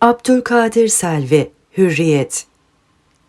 Abdülkadir Selvi, Hürriyet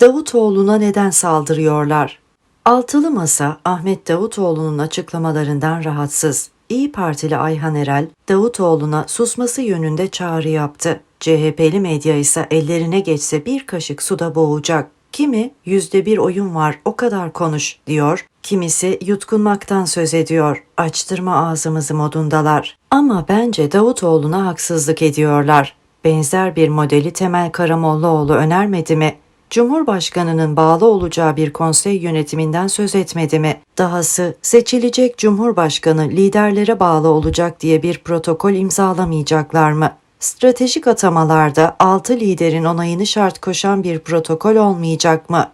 Davutoğlu'na neden saldırıyorlar? Altılı Masa, Ahmet Davutoğlu'nun açıklamalarından rahatsız. İyi Partili Ayhan Erel, Davutoğlu'na susması yönünde çağrı yaptı. CHP'li medya ise ellerine geçse bir kaşık suda boğacak. Kimi yüzde bir oyun var o kadar konuş diyor, kimisi yutkunmaktan söz ediyor. Açtırma ağzımızı modundalar. Ama bence Davutoğlu'na haksızlık ediyorlar. Benzer bir modeli Temel Karamollaoğlu önermedi mi? Cumhurbaşkanının bağlı olacağı bir konsey yönetiminden söz etmedi mi? Dahası seçilecek Cumhurbaşkanı liderlere bağlı olacak diye bir protokol imzalamayacaklar mı? Stratejik atamalarda 6 liderin onayını şart koşan bir protokol olmayacak mı?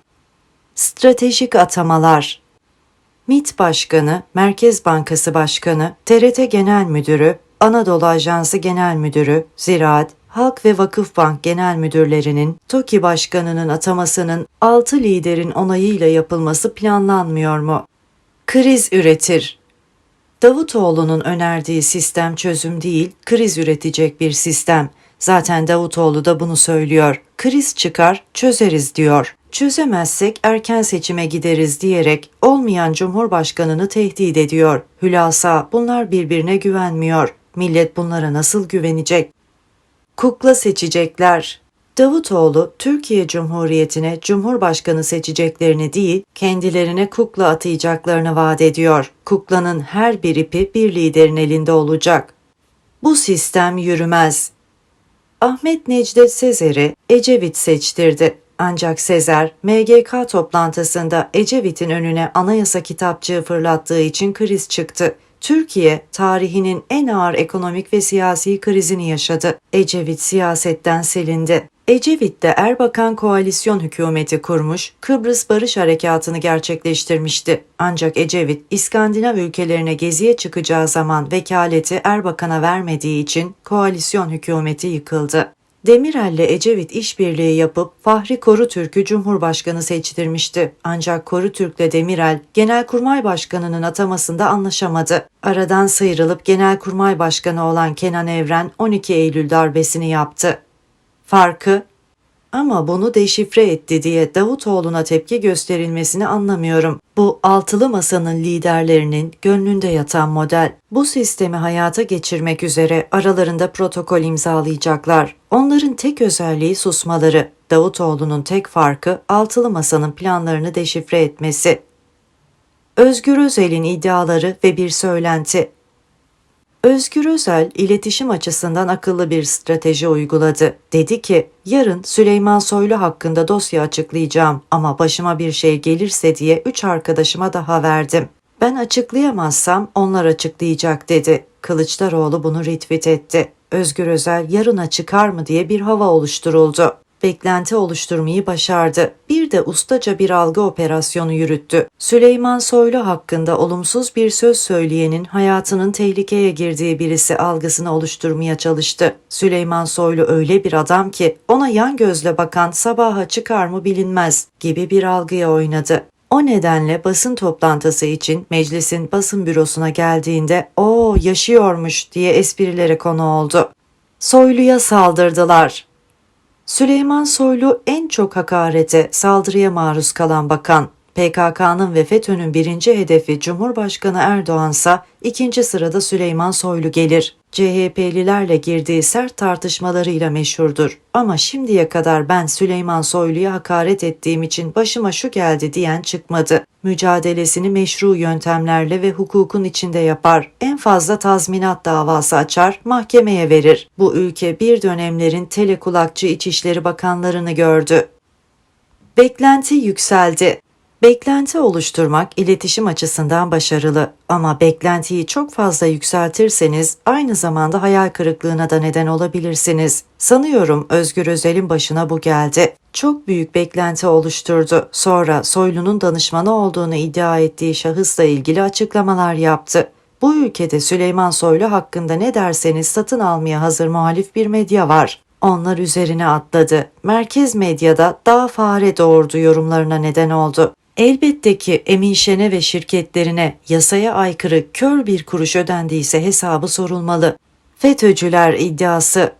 Stratejik atamalar MİT Başkanı, Merkez Bankası Başkanı, TRT Genel Müdürü, Anadolu Ajansı Genel Müdürü, Ziraat, Halk ve Vakıfbank Genel Müdürlerinin TOKİ Başkanı'nın atamasının 6 liderin onayıyla yapılması planlanmıyor mu? Kriz üretir. Davutoğlu'nun önerdiği sistem çözüm değil, kriz üretecek bir sistem. Zaten Davutoğlu da bunu söylüyor. Kriz çıkar, çözeriz diyor. Çözemezsek erken seçime gideriz diyerek olmayan cumhurbaşkanını tehdit ediyor. Hülasa bunlar birbirine güvenmiyor. Millet bunlara nasıl güvenecek? Kukla seçecekler. Davutoğlu, Türkiye Cumhuriyeti'ne Cumhurbaşkanı seçeceklerini değil, kendilerine kukla atayacaklarını vaat ediyor. Kuklanın her bir ipi bir liderin elinde olacak. Bu sistem yürümez. Ahmet Necdet Sezer'i Ecevit seçtirdi. Ancak Sezer, MGK toplantısında Ecevit'in önüne anayasa kitapçığı fırlattığı için kriz çıktı. Türkiye tarihinin en ağır ekonomik ve siyasi krizini yaşadı. Ecevit siyasetten silindi. Ecevit de Erbakan koalisyon hükümeti kurmuş, Kıbrıs Barış Harekatı'nı gerçekleştirmişti. Ancak Ecevit, İskandinav ülkelerine geziye çıkacağı zaman vekaleti Erbakan'a vermediği için koalisyon hükümeti yıkıldı. Demirel'le Ecevit işbirliği yapıp Fahri Korutürk'ü Cumhurbaşkanı seçtirmişti. Ancak Korutürk'le Demirel Genelkurmay Başkanı'nın atamasında anlaşamadı. Aradan sıyrılıp Genelkurmay Başkanı olan Kenan Evren 12 Eylül darbesini yaptı. Farkı ama bunu deşifre etti diye Davutoğlu'na tepki gösterilmesini anlamıyorum. Bu altılı masanın liderlerinin gönlünde yatan model. Bu sistemi hayata geçirmek üzere aralarında protokol imzalayacaklar. Onların tek özelliği susmaları. Davutoğlu'nun tek farkı altılı masanın planlarını deşifre etmesi. Özgür Özel'in iddiaları ve bir söylenti. Özgür Özel iletişim açısından akıllı bir strateji uyguladı. Dedi ki, yarın Süleyman Soylu hakkında dosya açıklayacağım ama başıma bir şey gelirse diye üç arkadaşıma daha verdim. Ben açıklayamazsam onlar açıklayacak dedi. Kılıçdaroğlu bunu retweet etti. Özgür Özel yarına çıkar mı diye bir hava oluşturuldu beklenti oluşturmayı başardı. Bir de ustaca bir algı operasyonu yürüttü. Süleyman Soylu hakkında olumsuz bir söz söyleyenin hayatının tehlikeye girdiği birisi algısını oluşturmaya çalıştı. Süleyman Soylu öyle bir adam ki ona yan gözle bakan sabaha çıkar mı bilinmez gibi bir algıya oynadı. O nedenle basın toplantısı için meclisin basın bürosuna geldiğinde o yaşıyormuş diye esprilere konu oldu. Soylu'ya saldırdılar. Süleyman Soylu en çok hakarete, saldırıya maruz kalan bakan. PKK'nın ve FETÖ'nün birinci hedefi Cumhurbaşkanı Erdoğan'sa ikinci sırada Süleyman Soylu gelir. CHP'lilerle girdiği sert tartışmalarıyla meşhurdur. Ama şimdiye kadar ben Süleyman Soylu'ya hakaret ettiğim için başıma şu geldi diyen çıkmadı. Mücadelesini meşru yöntemlerle ve hukukun içinde yapar. En fazla tazminat davası açar, mahkemeye verir. Bu ülke bir dönemlerin telekulakçı İçişleri Bakanlarını gördü. Beklenti yükseldi. Beklenti oluşturmak iletişim açısından başarılı ama beklentiyi çok fazla yükseltirseniz aynı zamanda hayal kırıklığına da neden olabilirsiniz. Sanıyorum Özgür Özel'in başına bu geldi. Çok büyük beklenti oluşturdu. Sonra Soylu'nun danışmanı olduğunu iddia ettiği şahısla ilgili açıklamalar yaptı. Bu ülkede Süleyman Soylu hakkında ne derseniz satın almaya hazır muhalif bir medya var. Onlar üzerine atladı. Merkez medyada daha fare doğurdu yorumlarına neden oldu. Elbette ki Emin Şen'e ve şirketlerine yasaya aykırı kör bir kuruş ödendiyse hesabı sorulmalı. FETÖ'cüler iddiası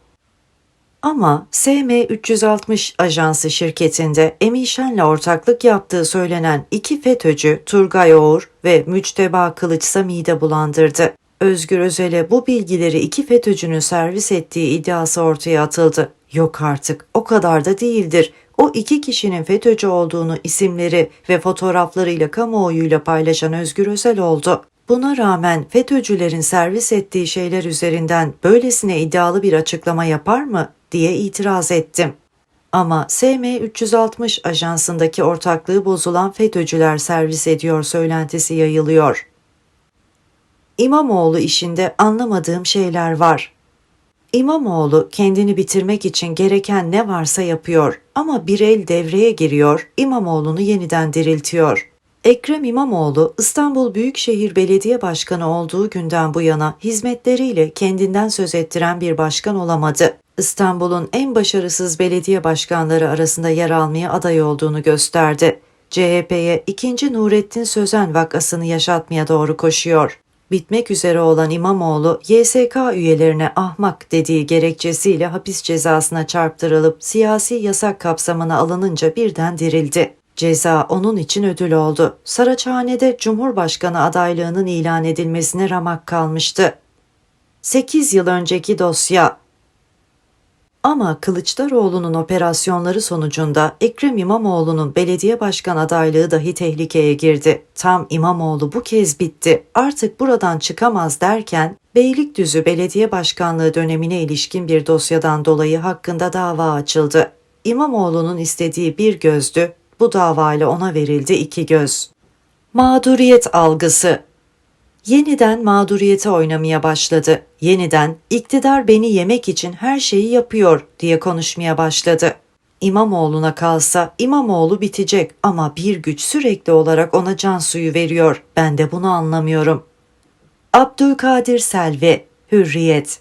Ama SM360 ajansı şirketinde Emişen'le ortaklık yaptığı söylenen iki FETÖ'cü Turgay Oğur ve Müçteba Kılıçsa mide bulandırdı. Özgür Özel'e bu bilgileri iki FETÖ'cünün servis ettiği iddiası ortaya atıldı. Yok artık o kadar da değildir. O iki kişinin FETÖ'cü olduğunu isimleri ve fotoğraflarıyla kamuoyuyla paylaşan Özgür Özel oldu. Buna rağmen FETÖ'cülerin servis ettiği şeyler üzerinden böylesine iddialı bir açıklama yapar mı diye itiraz ettim. Ama SM360 ajansındaki ortaklığı bozulan FETÖ'cüler servis ediyor söylentisi yayılıyor. İmamoğlu işinde anlamadığım şeyler var. İmamoğlu kendini bitirmek için gereken ne varsa yapıyor ama bir el devreye giriyor, İmamoğlu'nu yeniden diriltiyor. Ekrem İmamoğlu İstanbul Büyükşehir Belediye Başkanı olduğu günden bu yana hizmetleriyle kendinden söz ettiren bir başkan olamadı. İstanbul'un en başarısız belediye başkanları arasında yer almaya aday olduğunu gösterdi. CHP'ye 2. Nurettin Sözen vakasını yaşatmaya doğru koşuyor. Bitmek üzere olan İmamoğlu, YSK üyelerine ahmak dediği gerekçesiyle hapis cezasına çarptırılıp siyasi yasak kapsamına alınınca birden dirildi. Ceza onun için ödül oldu. Saraçhane'de Cumhurbaşkanı adaylığının ilan edilmesine ramak kalmıştı. 8 yıl önceki dosya ama Kılıçdaroğlu'nun operasyonları sonucunda Ekrem İmamoğlu'nun belediye başkan adaylığı dahi tehlikeye girdi. Tam İmamoğlu bu kez bitti. Artık buradan çıkamaz derken Beylikdüzü Belediye Başkanlığı dönemine ilişkin bir dosyadan dolayı hakkında dava açıldı. İmamoğlu'nun istediği bir gözdü, bu davayla ona verildi iki göz. Mağduriyet algısı yeniden mağduriyete oynamaya başladı. Yeniden iktidar beni yemek için her şeyi yapıyor diye konuşmaya başladı. İmamoğlu'na kalsa İmamoğlu bitecek ama bir güç sürekli olarak ona can suyu veriyor. Ben de bunu anlamıyorum. Abdülkadir Selvi, Hürriyet